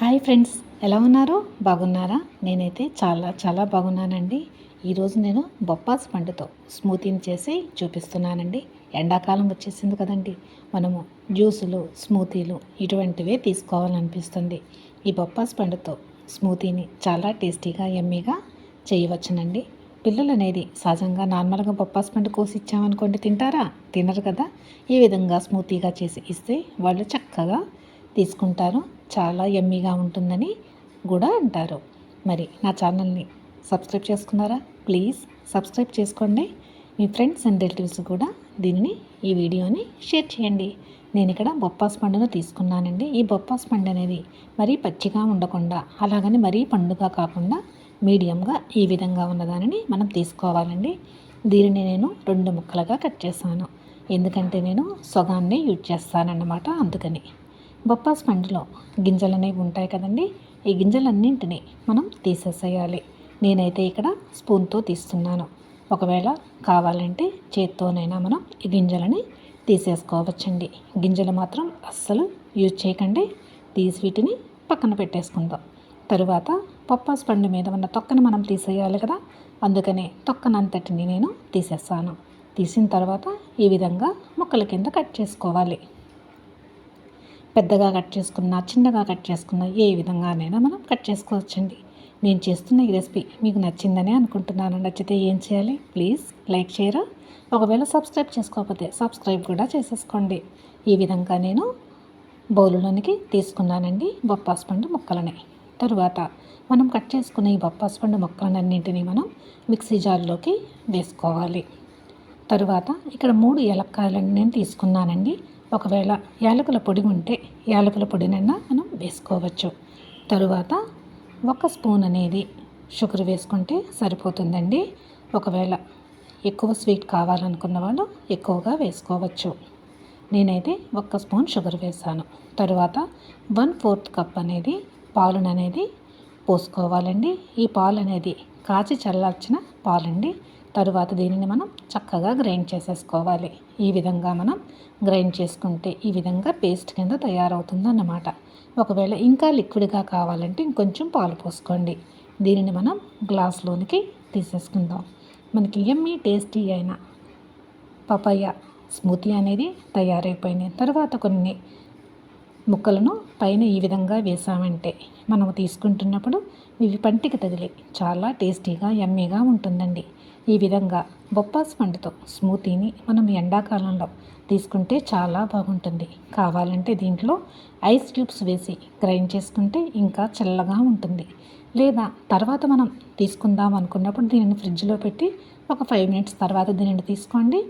Hi friends ఎలా ఉన్నారు? బాగున్నారా? నేనైతే చాలా చాలా బాగున్నానండి. ఈరోజు నేను బొప్పాస్ పండుతో స్మూతీని చేసి చూపిస్తున్నానండి. ఎండాకాలం వచ్చేసింది కదండి. మనము జ్యూసులు స్మూతీలు ఇటువంటివే తీసుకోవాలనిపిస్తుంది. ఈ బొప్పాస్ పండుతో స్మూతీని చాలా టేస్టీగా ఎమ్మీగా చేయవచ్చునండి. పిల్లలు అనేది సహజంగా నార్మల్గా బొప్పాస్ పండు కోసి ఇచ్చామనుకోండి తింటారా? తినరు కదా. ఈ విధంగా స్మూతీగా చేసి ఇస్తే వాళ్ళు చక్కగా తీసుకుంటారు. చాలా ఎమ్మీగా ఉంటుందని కూడా అంటారు. మరి నా ఛానల్ని సబ్స్క్రైబ్ చేసుకున్నారా? ప్లీజ్ సబ్స్క్రైబ్ చేసుకోండి. మీ ఫ్రెండ్స్ అండ్ రిలేటివ్స్ కూడా దీనిని ఈ వీడియోని షేర్ చేయండి. నేను ఇక్కడ బొప్పాస్ పండును తీసుకున్నానండి. ఈ బొప్పాస్ పండు అనేది మరీ పచ్చిగా ఉండకుండా అలాగని మరీ పండుగ కాకుండా మీడియంగా ఈ విధంగా ఉన్నదానిని మనం తీసుకోవాలండి. దీనిని నేను రెండు ముక్కలుగా కట్ చేశాను. ఎందుకంటే నేను సొగాన్ని యూజ్ చేస్తానన్నమాట అందుకని. బొప్పాస్ పండులో గింజలు అనేవి ఉంటాయి కదండి ఈ గింజలన్నింటినీ మనం తీసేసేయాలి. నేనైతే ఇక్కడ స్పూన్తో తీస్తున్నాను. ఒకవేళ కావాలంటే చేత్తోనైనా మనం ఈ గింజలని తీసేసుకోవచ్చండి. గింజలు మాత్రం అస్సలు యూజ్ చేయకండి. తీసి వీటిని పక్కన పెట్టేసుకుందాం. తరువాత పప్పాస్ పండు మీద ఉన్న తొక్కను మనం తీసేయాలి కదా అందుకనే తొక్కనంతటిని నేను తీసేస్తాను. తీసిన తర్వాత ఈ విధంగా ముక్కల కింద కట్ చేసుకోవాలి. పెద్దగా కట్ చేసుకున్నా చిన్నగా కట్ చేసుకున్నా ఏ విధంగానైనా మనం కట్ చేసుకోవచ్చండి. నేను చేస్తున్న ఈ రెసిపీ మీకు నచ్చిందని అనుకుంటున్నాను. నచ్చితే ఏం చేయాలి? ప్లీజ్ లైక్ చేయరా? ఒకవేళ సబ్స్క్రైబ్ చేసుకోకపోతే సబ్స్క్రైబ్ కూడా చేసేసుకోండి. ఈ విధంగా నేను బౌలులోనికి తీసుకున్నానండి బొప్పాస్ పండు ముక్కలని. తరువాత మనం కట్ చేసుకున్న ఈ బొప్పాస్ పండు ముక్కలన్నింటినీ మనం మిక్సీ జార్లోకి వేసుకోవాలి. తరువాత ఇక్కడ మూడు ఏలక్కాయలను నేను తీసుకున్నానండి. ఒకవేళ యాలకుల పొడి ఉంటే యాలకుల పొడినైనా మనం వేసుకోవచ్చు. తరువాత ఒక స్పూన్ అనేది షుగర్ వేసుకుంటే సరిపోతుందండి. ఒకవేళ ఎక్కువ స్వీట్ కావాలనుకున్న వాళ్ళు ఎక్కువగా వేసుకోవచ్చు. నేనైతే ఒక్క స్పూన్ షుగర్ వేసాను. తరువాత వన్ ఫోర్త్ కప్ అనేది పాలను అనేది పోసుకోవాలండి. ఈ పాలు అనేది కాచి చల్లార్చిన పాలండి. తరువాత దీనిని మనం చక్కగా గ్రైండ్ చేసేసుకోవాలి. ఈ విధంగా మనం గ్రైండ్ చేసుకుంటే ఈ విధంగా పేస్ట్ కింద తయారవుతుంది అన్నమాట ఒకవేళ ఇంకా లిక్విడ్గా కావాలంటే ఇంకొంచెం పాలు పోసుకోండి. దీనిని మనం గ్లాస్లోనికి తీసేసుకుందాం. మనకి ఎమ్మీ టేస్టీ అయిన పపయ్య స్మూతీ అనేది తయారైపోయింది తర్వాత కొన్ని ముక్కలను పైన ఈ విధంగా వేసామంటే మనము తీసుకుంటున్నప్పుడు ఇవి పంటికి తగిలి. చాలా టేస్టీగా ఎమ్మీగా ఉంటుందండి. ఈ విధంగా బొప్పాస్ పండుతో స్మూతీని మనం ఎండాకాలంలో తీసుకుంటే చాలా బాగుంటుంది. కావాలంటే దీంట్లో ఐస్ క్యూబ్స్ వేసి గ్రైండ్ చేసుకుంటే ఇంకా చల్లగా ఉంటుంది. లేదా తర్వాత మనం తీసుకుందాం అనుకున్నప్పుడు దీనిని ఫ్రిడ్జ్లో పెట్టి ఒక ఫైవ్ మినిట్స్ తర్వాత దీనిని తీసుకోండి.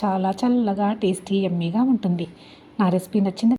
చాలా చల్లగా టేస్టీ ఎమ్మీగా ఉంటుంది. నా రెసిపీ నచ్చింది